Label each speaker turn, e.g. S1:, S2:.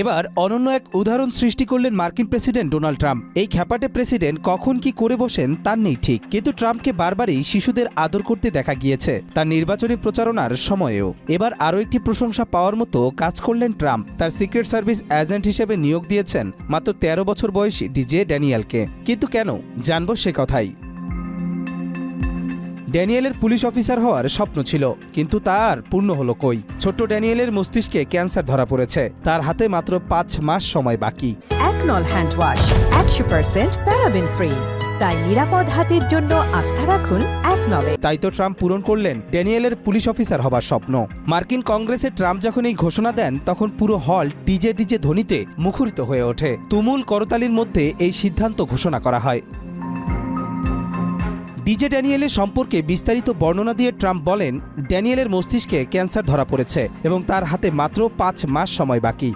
S1: এবার অনন্য এক উদাহরণ সৃষ্টি করলেন মার্কিন প্রেসিডেন্ট ডোনাল্ড ট্রাম্প। এই খ্যাপাটে প্রেসিডেন্ট কখন কি করে বসেন তার নেই ঠিক, কিন্তু ট্রাম্পকে বারবারই শিশুদের আদর করতে দেখা গিয়েছে। তার নির্বাচনী প্রচারণার সময়েও। এবার আরও একটি প্রশংসা পাওয়ার মতো কাজ করলেন ট্রাম্প। তার সিক্রেট সার্ভিস এজেন্ট হিসেবে নিয়োগ দিয়েছেন মাত্র তেরো বছর বয়সী ডিজে ড্যানিয়েলকে। কিন্তু কেন? জানব সে কথাই। ড্যানিয়েলের পুলিশ অফিসার হওয়ার স্বপ্ন ছিল কিন্তু তার পূর্ণ হলো কই? ছোট্ট ড্যানিয়েলের মস্তিষ্কে ক্যান্সার ধরা পড়েছে তার হাতে মাত্র পাঁচ মাস সময় বাকি।
S2: একনল হ্যান্ড ওয়াশ একশো পার্সেন্ট প্যারাবেন ফ্রি। তাই নিরাপদ হাতের জন্য আস্থা রাখুন একনলে
S1: তাই তো ট্রাম্প পূরণ করলেন ড্যানিয়েলের পুলিশ অফিসার হবার স্বপ্ন। মার্কিন কংগ্রেসে ট্রাম্প যখন এই ঘোষণা দেন তখন পুরো হল ডিজে ডিজে ধ্বনিতে মুখরিত হয়ে ওঠে। তুমুল করতালির মধ্যে এই সিদ্ধান্ত ঘোষণা করা হয়। ডিজে ড্যানিয়েলের সম্পর্কে বিস্তারিত বর্ণনা দিয়ে ট্রাম্প বলেন, ড্যানিয়েলের মস্তিষ্কে ক্যান্সার ধরা পড়েছে এবং তার হাতে মাত্র পাঁচ মাস সময় বাকি।